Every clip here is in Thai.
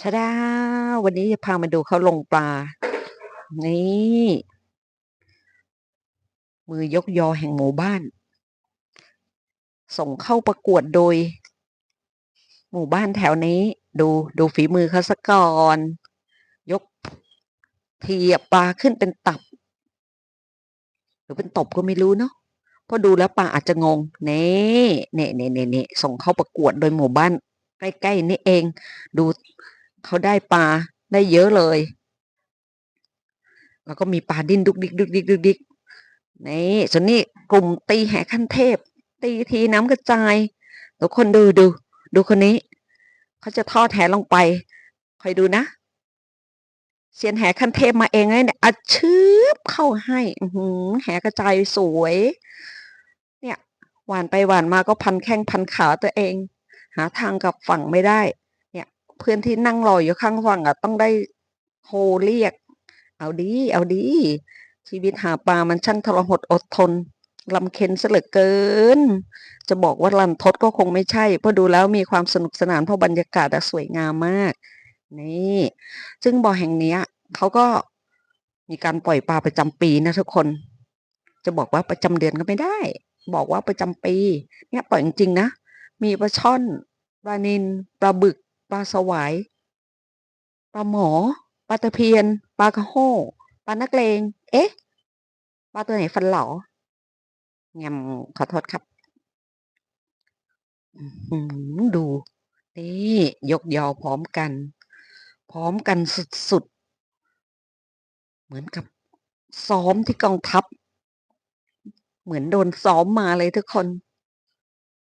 ชะดา วันนี้จะพามาดูเขาลงปลา นี่ มือยกยอแห่งหมู่บ้าน ส่งเข้าประกวดโดย หมู่บ้านแถวนี้ ดูดูฝีมือเขาสักก่อน ยกเทียบปลาขึ้นเป็นตับ หรือเป็นตบก็ไม่รู้เนาะเพราะดูแล้วปลาอาจจะงงเน่เน่เน่เน่เน่ส่งเข้าประกวดโดยหมู่บ้านใกล้ๆนี่เอง ดู เขาได้ปลาได้เยอะเลย แล้วก็มีปลาดิ้นดุกดิกดุกดิกดุกดิกนี่ส่วนนี้กลุ่มตีแห่ขั้นเทพ ตีทีน้ำกระจายทุกคนดูดู ดูคนนี้ เขาจะทอดแหลงไป คอยดูนะเสียนแหขั้นเทพมาเองเลยเนี่ยอัดชืบเข้าให้อือหืแหกระจายสวย เนี่ยหวานไปหวานมาก็พันแข้งพันขาตัวเอง หาทางกับฝั่งไม่ได้ เพื่อนที่นั่งรออยู่ข้างฝั่งอะ ต้องได้โทรเรียก เอาดี เอาดี ชีวิตหาปลามันช่างทรหดอดทนลำเค็ญซะเหลือเกิน จะบอกว่าลันทดก็คงไม่ใช่ เพราะดูแล้วมีความสนุกสนานเพราะบรรยากาศสวยงามมาก นี่ซึ่งบ่อแห่งนี้เขาก็มีการปล่อยปลาประจำปีนะทุกคน จะบอกว่าประจำเดือนก็ไม่ได้ บอกว่าประจำปี เนี่ยปล่อยจริงๆนะ มีปลาช่อนปลานิลปลาบึก ปลาสวายปลาหมอปลาตะเพียนปลากระโห้ปลานักเลง เอ๊ะปลาตัวไหนฟันหลอแงำขอโทษครับดู นี่ยกยอพร้อมกัน พร้อมกันสุดๆ เหมือนกับซ้อมที่กองทัพ เหมือนโดนซ้อมมาเลยทุกคน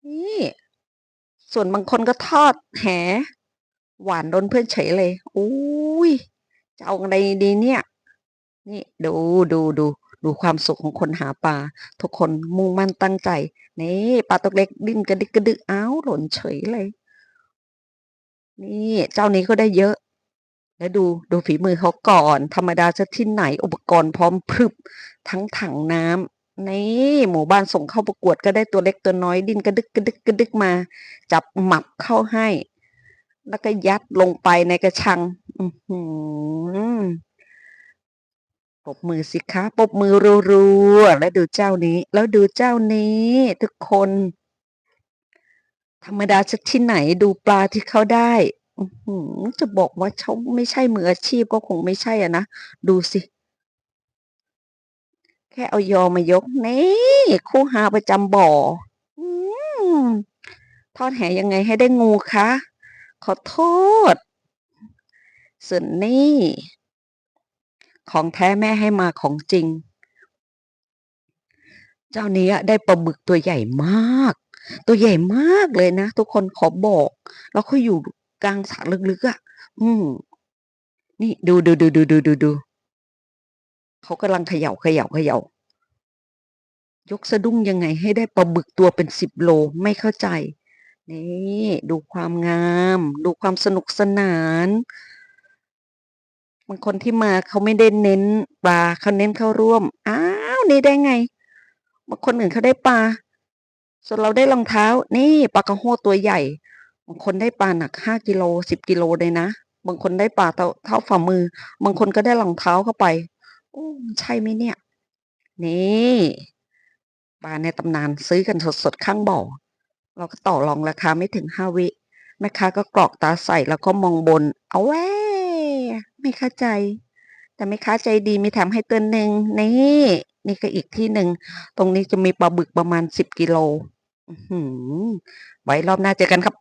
นี่ ส่วนบางคนก็ทอดแห หวานโดนเพื่อนเฉยเลยอุ๊ยจะเอาอะไรดีเนี่ย นี่ดูดูดูดูความสุขของคนหาปลาทุกคนมุ่งมั่นตั้งใจนี่ปลาตัวเล็กดิ้นกระดิกกระดึกอ้าวหล่นเฉยเลย นี่เจ้านี้ก็ได้เยอะ แล้วดูดูฝีมือเขาก่อน ธรรมดาจะที่ไหนอุปกรณ์พร้อมพรึบทั้งถังน้ำนี่หมู่บ้านส่งเข้าประกวดก็ได้ตัวเล็กตัวน้อย ดิ้นกระดึกกระดึกกระดึกมา จับหมับเข้าให้ แล้วก็ยัดลงไปในกระชัง อืปบมือสิคะปบมือรัวๆแล้วดูเจ้านี้ แล้วดูเจ้านี้ ทุกคน ธรรมดาจะที่ไหนดูปลาที่เขาได้จะบอกว่าเขาไม่ใช่มืออาชีพก็คงไม่ใช่อะนะ ดูสิ แค่เอายอมายก นี่ คู่หาประจำบ่อทอดแหยังไงให้ได้งูคะ ขอโทษ ส่วนนี่ของแท้แม่ให้มาของจริง เจ้านี้ได้ปลาบึกตัวใหญ่มาก ตัวใหญ่มากเลยนะ ทุกคนขอบอก แล้วเขาอยู่กลางสระลึกๆอะอืม นี่ดูดูดูดูดูดูดูเขากำลังเขย่าเขย่าเขย่ายกสะดุ้งยังไงให้ได้ปลาบึกตัวเป็นสิบโลไม่เข้าใจ นี่ดูความงาม ดูความสนุกสนานบางคนที่มาเขาไม่ได้เน้นปลาเขาเน้นเข้าร่วม อ้าวนี่ได้ไงบางคนอื่นเขาได้ปลาส่วนเราได้รองเท้า นี่ปลากระโห้ตัวใหญ่บางคนได้ปลาหนักห้ากิโลสิบกิโลเลยนะบางคนได้ปลาเท่าฝ่ามือ บางคนก็ได้รองเท้าเข้าไปโอ้ใช่ไหมเนี่ย นี่ปลาในตำนานซื้อกันสดๆข้างบ่อ เราก็ต่อรองราคาไม่ถึงห้าวิแม่ค้าก็กรอกตาใส่แล้วก็มองบน เอาแว่ไม่เข้าใจ แต่แม่ค้าใจดีมีแถมให้เตือนหนึ่งนี่นี่ก็อีกที่หนึ่ง ตรงนี้จะมีปลาบึกประมาณสิบกิโลหือไว้รอบหน้าเจอกันครับ